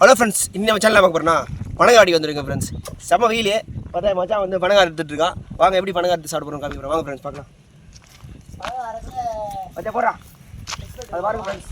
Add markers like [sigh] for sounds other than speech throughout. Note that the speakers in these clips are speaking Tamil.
ஹலோ ஃப்ரெண்ட்ஸ் இன்னும் நம்ம சேனலில் பார்க்க போகிறோம்னா பனங்காடி வந்துருங்க ஃப்ரெண்ட்ஸ் செம்ம வெயிலே. பார்த்தா என் மச்சான் வந்து பனங்காய் எடுத்துட்டு இருக்கான் வாங்க எப்படி பனங்காய் எடுத்து சாப்பிட போகிறோம் காமிக்கிறோம் வாங்க ஃப்ரெண்ட்ஸ் பார்க்கலாம். மச்சா அது பாருங்க ஃப்ரெண்ட்ஸ்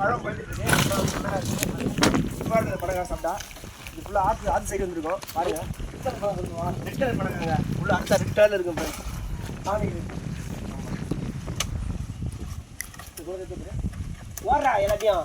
பழம் போயிட்டு பனங்காய் சாப்பிட்டா இது ஃபுல்லாக ஆற்று ஆற்று சைடு வந்துருக்கோம். பாருங்க. ரெட் கலர் பனங்காங்க ஃபுல்லாக அடுத்த ரெட் கலரில் இருக்கும் ஃப்ரெண்ட்ஸ் ஓடுறா எல்லாத்தையும்.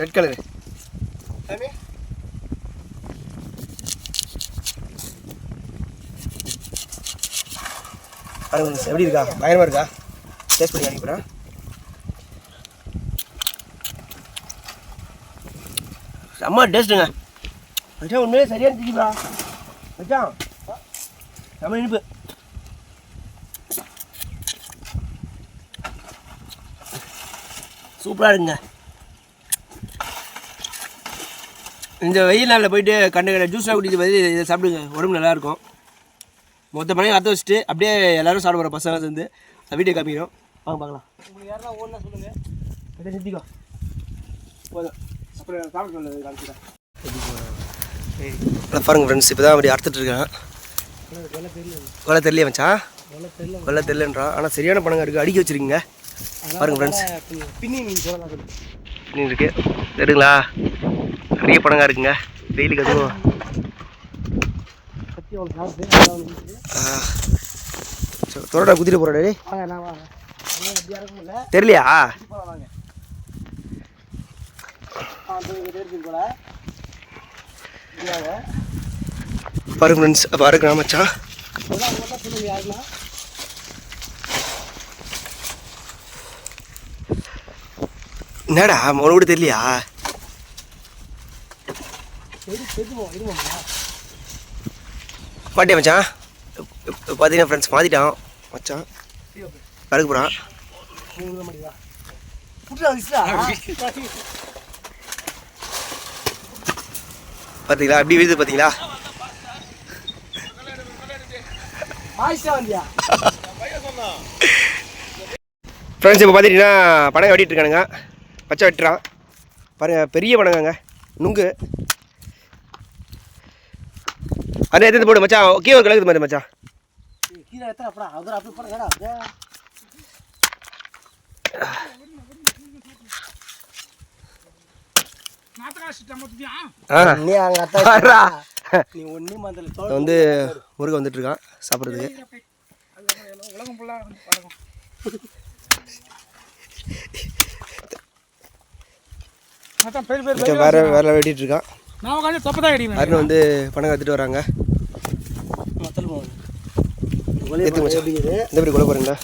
ரெட் கலரு பாருங்க எப்படி இருக்கா? பயங்கரமா இருக்கா? டேஸ்ட் பண்ணி அனுப்பிடுறேன் செம்ம டேஸ்ட்டுங்க மச்சான் உண்மையிலே சரியான திதிப்பா மச்சான் செம்ம இனிப்பு. சூப்பராக இருக்குங்க. இந்த வெயில் நாளில் போயிட்டு கண்ட கண்ட ஜூஸ்லாம் குடிக்கிறது பதில் இதை சாப்பிடுங்க. உடம்பு நல்லா இருக்கும் மொத்த பணையும் அத்த வச்சுட்டு அப்படியே எல்லாரும் சாப்பிட போகிற பசங்க சேர்ந்து அந்த வீடியோ காமிக்கிறோம். வாங்க பார்க்கலாம். உங்களுக்கு யாரெல்லாம் ஒன்றா சொல்லுங்கள் அப்படியே நிறுத்திக்கோ போதும். அப்புறம் சாப்பிட சொன்னது காமிச்சிட்டேன் பாருங்க ஃப்ரெண்ட்ஸ் இப்போ தான் அப்படி அறுத்துட்டு இருக்கேன். கொலை தெரியல மச்சான் கொலை தெரியலன்றான் ஆனால் சரியான பணங்க இருக்குது அடுக்கி வச்சிருக்கீங்க. பாருங்க ஃப்ரெண்ட்ஸ் பின்னி நீங்கள் சொல்லலாம் மீன் இருக்கு. எடுங்களா? நிறைய படங்கா இருக்குங்க. வெயிலுக்கு அதுவும். தொரடா குதிரை முடியல தெரியலையா? பாருங்க ஃப்ரெண்ட்ஸ் பாருங்க மச்சான். இதெல்லாம் ஒன்றா சொல்லுங்க யாருன்னா? என்னடா கூட தெரியலையா? பாட்டியா மச்சான். பார்த்தீங்கன்னா ஃப்ரெண்ட்ஸ் மாற்றிட்டான் மச்சான். பறக்க போகிறான் பார்த்தீங்களா அப்படி வீது பார்த்தீங்களா ஃப்ரெண்ட்ஸ் இப்போ பார்த்துட்டிங்கன்னா படங்க வெட்டிட்டு இருக்கானுங்க. பச்சை வெட்டுறான். பாருங்க பெரிய படங்கங்க நுங்கு. அண்ணா எடுத்து போடு மச்சான். ஒரு கலக்குது மாதிரி மச்சான். கீழே எத்தனை அப்படா அவர் அப்படி போட ஏடா வந்து முருகன் வந்துட்டு இருக்கான் சாப்பிட்றதுக்கு வேற வேற வெட்டிட்டு இருக்கான். நான் உட்காந்து தப்பு தான் அடிக்கணும் அருண் வந்து பணம் எடுத்துட்டு வராங்க. எடுத்து மச்சான். இந்த எப்படி கொலை மச்சான்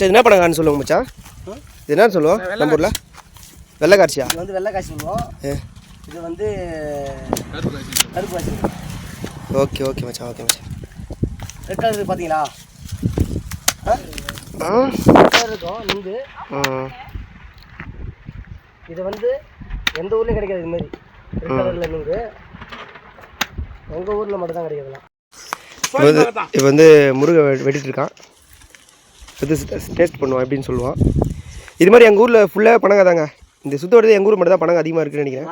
இது என்ன படங்கான்னு சொல்லுவாங்க மச்சான்? இது என்னன்னு சொல்லுவோம்? நம்ம ஊரில்? வெள்ளைக்காட்சியா இது வந்து வெள்ளை சொல்லுவோம். ஏ. இது வந்து கருப்பு காசு ஓகே ஓகே மச்சான் ஓகே மச்சான். ரெட் கலர் பார்த்தீங்களா? இருக்கும் நுங்கு இது வந்து எந்த ஊர்லேயும் கிடைக்காது இது மாதிரி. கலரில் நுங்கு எங்கள் ஊரில் மட்டும் தான் கிடைக்கிறதுலாம் இப்போ வந்து இப்போ வந்து முருகன் வெ- வெட்டிட்டு இருக்கான் இது டேஸ்ட் பண்ணுவான் அப்படின்னு சொல்லுவான். இது மாதிரி எங்கள் ஊரில் ஃபுல்லாக பணங்க தாங்க. இந்த சுத்த வட்டத்தில் எங்கள் ஊர் மட்டும் தான் பணங்க அதிகமாக இருக்குன்னு நினைக்கிறேன்.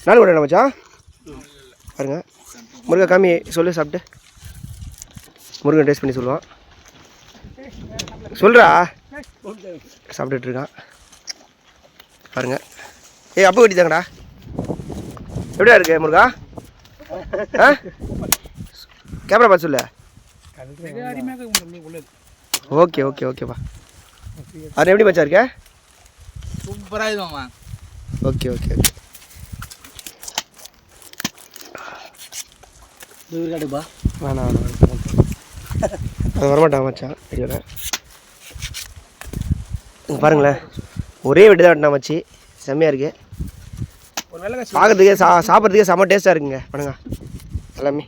நாலு கூட மச்சான்? பாருங்க. முருகன் காமி சொல்லு சாப்பிட்டு. முருகன் டேஸ்ட் பண்ணி சொல்லுவான். சொல்கிறா சாப்பிட்டுட்டு இருக்கான். பாருங்க. ஏய் அப்போ வெட்டிதாங்கடா எப்படியா இருக்கு முருகா? கேமரா பார்த்து சொல்லு. ஓகே ஓகே ஓகேப்பா அது எப்படி மச்சா இருக்க? சூப்பராக இதுவாங்க ஓகே ஓகே ஓகே. காட்டுப்பா வேணாம் வேணாம் அது வரமாட்டான் மச்சான். பாருங்களேன். ஒரே வெட்டி தான் வெட்டினா மச்சி. செம்மையாக இருக்குது பார்க்கறதுக்கே சா சாப்பிட்றதுக்கே செம்ம டேஸ்ட்டாக இருக்குங்க. பண்ணுங்க. எல்லாமே.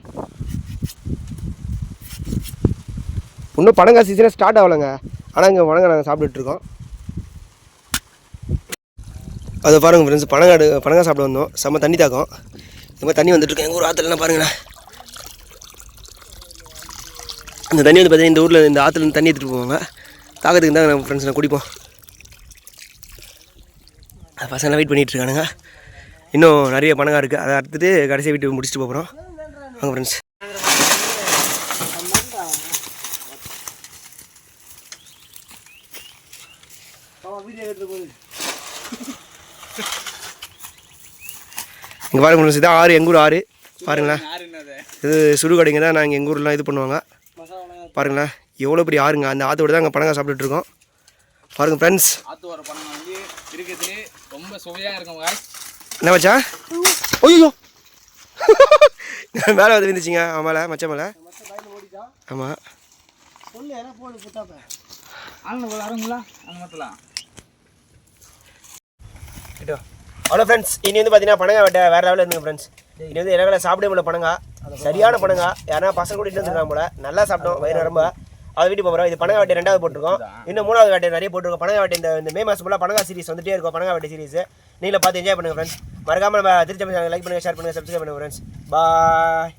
இன்னும் பனங்கா சீசனே ஸ்டார்ட் ஆகலைங்க. ஆனால் இங்கே பனங்கா நாங்கள் சாப்பிட்டுட்டு இருக்கோம். அது ஃப்ரெண்ட்ஸ் பனங்காடு பனங்கா சாப்பிட வந்தோம். செம்ம தண்ணி தாக்கம். இந்த மாதிரி தண்ணி வந்துட்டு எங்கள் ஊர் ஆற்றுலலாம் பாருங்களேன். இந்த தண்ணி வந்து பார்த்தீங்கன்னா இந்த ஊரில் இந்த ஆற்றுல இருந்து தண்ணி எடுத்துகிட்டு போவாங்க. தாக்கத்துக்கு தான் நம்ம ஃப்ரெண்ட்ஸ் நான் குடிப்போம். பசங்களாம் வெயிட் பண்ணிகிட்ருக்கானுங்க இன்னும் நிறைய பணங்கா இருக்குது அதை அடுத்துட்டு கடைசி வீட்டு முடிச்சுட்டு போகிறோம் வாங்க ஃப்ரெண்ட்ஸ் இங்கே பாருங்க ஃப்ரெண்ட்ஸ் இதான் ஆறு எங்கள் ஊர் ஆறு. பாருங்களேன். இது சுடுகடைங்க தான் நாங்கள் எங்கள் ஊர்லாம் இது பண்ணுவாங்க. பாருங்களேன். எவ்வளோ பெரிய ஆறுங்க. அந்த ஆற்றோட தான் அங்கே பணங்காய் சாப்பிட்டுட்டு இருக்கோம். பாருங்கள் ஃப்ரெண்ட்ஸ் ஆற்று வர பழம் வந்து இருக்கிறதுலே ரொம்ப சுவையாக இருக்கும். என்ன மச்சா ஐயோ. [laughs] மேலே வந்து விழுந்துச்சிங்க. அவன் மேலே மச்ச மேலே. ஆமாம் அவ்வளோ ஃப்ரெண்ட்ஸ் இனி வந்து பார்த்தீங்கன்னா பணங்கா வெட்ட வேறு லெவலில் இருந்துங்க ஃப்ரெண்ட்ஸ் இனி வந்து என்னால் சாப்பிட முடியல பணங்கா. சரியான பணங்கா. யாரா பசங்க கூட்டிகிட்டு வந்துருக்காங்க போல. நல்லா சாப்பிட்டோம் வயிறு ரொம்ப அதை வீட்டுக்கு போகிறோம் இது பணங்கா வெட்டை ரெண்டாவது போட்டிருக்கோம். இன்னும் மூணாவது வெட்டை நிறைய போட்டிருக்கோம். பணங்கா வெட்டை இந்த இந்த மே மாதம் ஃபுல்லாக பணங்கா சீரிஸ் வந்துட்டே இருக்கும். பணங்கா வெட்டை சீரிஸ் நீங்களும் பார்த்து என்ஜாய் பண்ணுங்கள் ஃப்ரெண்ட்ஸ் மறக்காமல் நம்ம திருச்சி லைக் பண்ணுங்கள் ஷேர் பண்ணுங்கள் சப்ஸ்கிரைப் பண்ணுங்கள் ஃப்ரெண்ட்ஸ் பாய்